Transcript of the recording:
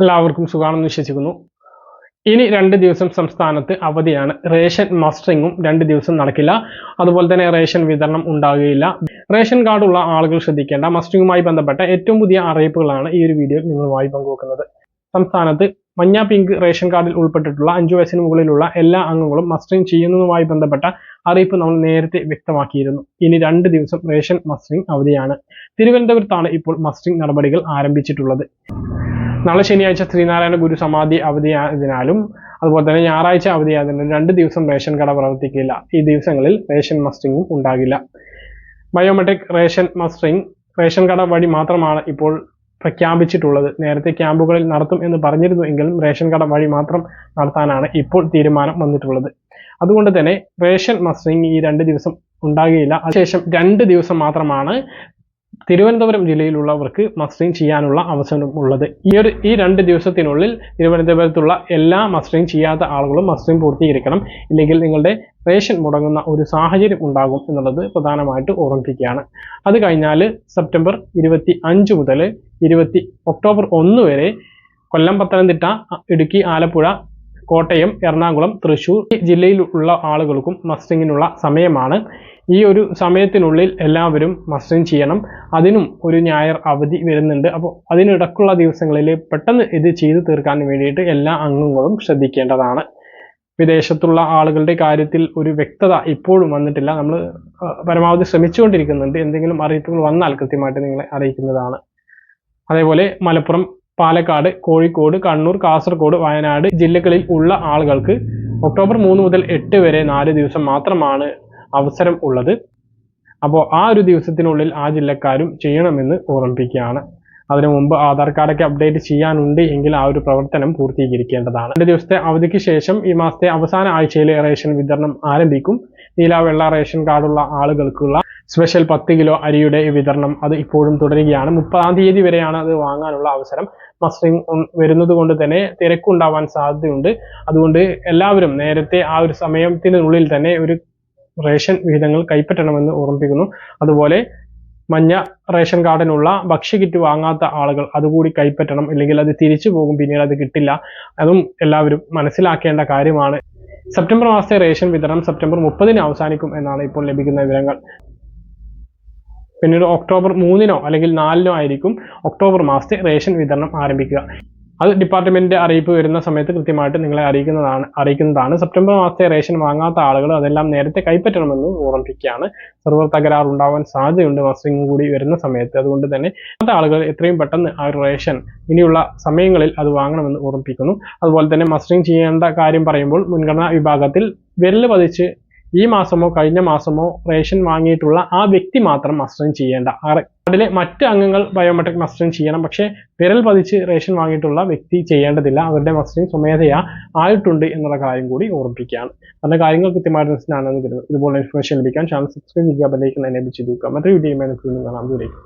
എല്ലാവർക്കും സുഖമാണെന്ന് വിശ്വസിക്കുന്നു. ഇനി രണ്ട് ദിവസം സംസ്ഥാനത്ത് അവധിയാണ്. റേഷൻ മസ്റ്ററിങ്ങും രണ്ട് ദിവസം നടക്കില്ല. അതുപോലെ തന്നെ റേഷൻ വിതരണം ഉണ്ടാകുകയില്ല. റേഷൻ കാർഡുള്ള ആളുകൾ ശ്രദ്ധിക്കേണ്ട. മസ്റ്ററിങ്ങുമായി ബന്ധപ്പെട്ട ഏറ്റവും പുതിയ അറിയിപ്പുകളാണ് ഈ ഒരു വീഡിയോ നിങ്ങളുമായി പങ്കുവെക്കുന്നത്. സംസ്ഥാനത്ത് മഞ്ഞ പിങ്ക് റേഷൻ കാർഡിൽ ഉൾപ്പെട്ടിട്ടുള്ള അഞ്ചു വയസ്സിന് മുകളിലുള്ള എല്ലാ അംഗങ്ങളും മസ്റ്ററിംഗ് ചെയ്യുന്നതുമായി ബന്ധപ്പെട്ട അറിയിപ്പ് നമ്മൾ നേരത്തെ വ്യക്തമാക്കിയിരുന്നു. ഇനി രണ്ട് ദിവസം റേഷൻ മസ്റ്ററിംഗ് അവധിയാണ്. തിരുവനന്തപുരത്താണ് ഇപ്പോൾ മസ്റ്ററിംഗ് നടപടികൾ ആരംഭിച്ചിട്ടുള്ളത്. നാളെ ശനിയാഴ്ച ശ്രീനാരായണ ഗുരു സമാധി അവധിയായതിനാലും അതുപോലെ തന്നെ ഞായറാഴ്ച അവധിയായതിനാലും രണ്ട് ദിവസം റേഷൻ കട പ്രവർത്തിക്കില്ല. ഈ ദിവസങ്ങളിൽ റേഷൻ മസ്റ്ററിംഗും ഉണ്ടാകില്ല. ബയോമെട്രിക് റേഷൻ മസ്റ്ററിംഗ് റേഷൻ കട വഴി മാത്രമാണ് ഇപ്പോൾ പ്രഖ്യാപിച്ചിട്ടുള്ളത്. നേരത്തെ ക്യാമ്പുകളിൽ നടത്തും എന്ന് പറഞ്ഞിരുന്നു എങ്കിലും റേഷൻ കട വഴി മാത്രം നടത്താനാണ് ഇപ്പോൾ തീരുമാനം വന്നിട്ടുള്ളത്. അതുകൊണ്ട് തന്നെ റേഷൻ മസ്റ്ററിംഗ് ഈ രണ്ട് ദിവസം ഉണ്ടാകുകയില്ല അതിനുശേഷം രണ്ട് ദിവസം മാത്രമാണ് തിരുവനന്തപുരം ജില്ലയിലുള്ളവർക്ക് മസ്റ്ററിംഗ് ചെയ്യാനുള്ള അവസരം ഉള്ളത്. ഈ ഒരു ഈ രണ്ട് ദിവസത്തിനുള്ളിൽ തിരുവനന്തപുരത്തുള്ള എല്ലാ മസ്റ്ററിംഗ് ചെയ്യാത്ത ആളുകളും മസ്റ്ററിംഗ് പൂർത്തീകരിക്കണം. ഇല്ലെങ്കിൽ നിങ്ങളുടെ റേഷൻ മുടങ്ങുന്ന ഒരു സാഹചര്യം ഉണ്ടാകും എന്നുള്ളത് പ്രധാനമായിട്ട് ഓർമ്മിപ്പിക്കുകയാണ്. അത് കഴിഞ്ഞാൽ സെപ്റ്റംബർ ഇരുപത്തി അഞ്ച് മുതൽ ഇരുപത്തി ഒക്ടോബർ ഒന്ന് വരെ കൊല്ലം പത്തനംതിട്ട ഇടുക്കി ആലപ്പുഴ കോട്ടയം എറണാകുളം തൃശൂർ ജില്ലയിലുള്ള ആളുകൾക്കും മസ്റ്ററിങ്ങിനുള്ള സമയമാണ്. ഈ ഒരു സമയത്തിനുള്ളിൽ എല്ലാവരും മസ്റ്റിൻ ചെയ്യണം. അതിനും ഒരു ഞായർ അവധി വരുന്നുണ്ട്. അപ്പോൾ അതിനിടക്കുള്ള ദിവസങ്ങളിൽ പെട്ടെന്ന് ഇത് ചെയ്തു തീർക്കാൻ വേണ്ടിയിട്ട് എല്ലാ അംഗങ്ങളും ശ്രദ്ധിക്കേണ്ടതാണ്. വിദേശത്തുള്ള ആളുകളുടെ കാര്യത്തിൽ ഒരു വ്യക്തത ഇപ്പോഴും വന്നിട്ടില്ല. നമ്മൾ പരമാവധി ശ്രമിച്ചുകൊണ്ടിരിക്കുന്നുണ്ട്. എന്തെങ്കിലും അറിയിപ്പുകൾ വന്നാൽ കൃത്യമായിട്ട് നിങ്ങളെ അറിയിക്കുന്നതാണ്. അതേപോലെ മലപ്പുറം പാലക്കാട് കോഴിക്കോട് കണ്ണൂർ കാസർഗോഡ് വയനാട് ജില്ലകളിൽ ഉള്ള ആളുകൾക്ക് ഒക്ടോബർ മൂന്ന് മുതൽ എട്ട് വരെ നാല് ദിവസം മാത്രമാണ് അവസരം ഉള്ളത്. അപ്പോൾ ആ ഒരു ദിവസത്തിനുള്ളിൽ ആ ജില്ലക്കാരും ചെയ്യണമെന്ന് ഓർമ്മിപ്പിക്കുകയാണ്. അതിനു മുമ്പ് ആധാർ കാർഡൊക്കെ അപ്ഡേറ്റ് ചെയ്യാനുണ്ട് എങ്കിൽ ആ ഒരു പ്രവർത്തനം പൂർത്തീകരിക്കേണ്ടതാണ്. രണ്ട് ദിവസത്തെ അവധിക്ക് ശേഷം ഈ മാസത്തെ അവസാന ആഴ്ചയിലെ റേഷൻ വിതരണം ആരംഭിക്കും. നീല വെള്ള റേഷൻ കാർഡുള്ള ആളുകൾക്കുള്ള സ്പെഷ്യൽ പത്ത് കിലോ അരിയുടെ വിതരണം അത് ഇപ്പോഴും തുടരുകയാണ്. മുപ്പതാം തീയതി വരെയാണ് അത് വാങ്ങാനുള്ള അവസരം. മസ്റ്ററിങ് വരുന്നത് കൊണ്ട് തന്നെ തിരക്കുണ്ടാവാൻ സാധ്യതയുണ്ട്. അതുകൊണ്ട് എല്ലാവരും നേരത്തെ ആ ഒരു സമയത്തിനുള്ളിൽ തന്നെ ഒരു റേഷൻ വിഹിതങ്ങൾ കൈപ്പറ്റണമെന്ന് ഓർമ്മിപ്പിക്കുന്നു. അതുപോലെ മഞ്ഞ റേഷൻ കാർഡിനുള്ള ഭക്ഷ്യകിറ്റ് വാങ്ങാത്ത ആളുകൾ അതുകൂടി കൈപ്പറ്റണം. ഇല്ലെങ്കിൽ അത് തിരിച്ചു പോകും. പിന്നീട് അത് കിട്ടില്ല. അതും എല്ലാവരും മനസ്സിലാക്കേണ്ട കാര്യമാണ്. സെപ്റ്റംബർ മാസത്തെ റേഷൻ വിതരണം സെപ്റ്റംബർ മുപ്പതിന് അവസാനിക്കും എന്നാണ് ഇപ്പോൾ ലഭിക്കുന്ന വിവരങ്ങൾ. പിന്നീട് ഒക്ടോബർ മൂന്നിനോ അല്ലെങ്കിൽ നാലിനോ ആയിരിക്കും ഒക്ടോബർ മാസത്തെ റേഷൻ വിതരണം ആരംഭിക്കുക. അത് ഡിപ്പാർട്ട്മെന്റിന്റെ അറിയിപ്പ് വരുന്ന സമയത്ത് കൃത്യമായിട്ട് നിങ്ങളെ അറിയിക്കുന്നതാണ് അറിയിക്കുന്നതാണ്. സെപ്റ്റംബർ മാസത്തെ റേഷൻ വാങ്ങാത്ത ആളുകൾ അതെല്ലാം നേരത്തെ കൈപ്പറ്റണമെന്ന് ഓർമ്മിപ്പിക്കുകയാണ്. സെർവർ തകരാർ ഉണ്ടാവാൻ സാധ്യതയുണ്ട് മസ്റ്ററിംഗ് കൂടി വരുന്ന സമയത്ത്. അതുകൊണ്ട് തന്നെ അത്ത ആളുകൾ എത്രയും പെട്ടെന്ന് ആ ഒരു റേഷൻ ഇനിയുള്ള സമയങ്ങളിൽ അത് വാങ്ങണമെന്ന് ഓർമ്മിപ്പിക്കുന്നു. അതുപോലെ തന്നെ മസ്റ്ററിംഗ് ചെയ്യേണ്ട കാര്യം പറയുമ്പോൾ മുൻഗണനാ വിഭാഗത്തിൽ വിരൽ പതിച്ച് ഈ മാസമോ കഴിഞ്ഞ മാസമോ റേഷൻ വാങ്ങിയിട്ടുള്ള ആ വ്യക്തി മാത്രം മസ്റ്ററിങ് ചെയ്യേണ്ട. അതിലെ മറ്റ് അംഗങ്ങൾ ബയോമെട്രിക് മസ്റ്ററിങ് ചെയ്യണം. പക്ഷേ വിരൽ പതിച്ച് റേഷൻ വാങ്ങിയിട്ടുള്ള വ്യക്തി ചെയ്യേണ്ടതില്ല. അവരുടെ മസ്റ്ററിങ് സ്വമേധയാ ആയിട്ടുണ്ട് എന്നുള്ള കാര്യം കൂടി ഓർമ്മിപ്പിക്കുകയാണ്. നല്ല കാര്യങ്ങൾ കൃത്യമായിട്ട് മനസ്സിലാണെന്ന് ഇതുപോലെ ഇൻഫർമേഷൻ ലഭിക്കാൻ ചാനൽ സബ്സ്ക്രൈബ് ചെയ്യുക ബെല്ലൈക്കൻ എനേബിൾ ചെയ്യുക മറ്റൊരു വീഡിയോ കാണാം. ദൂരേക്ക്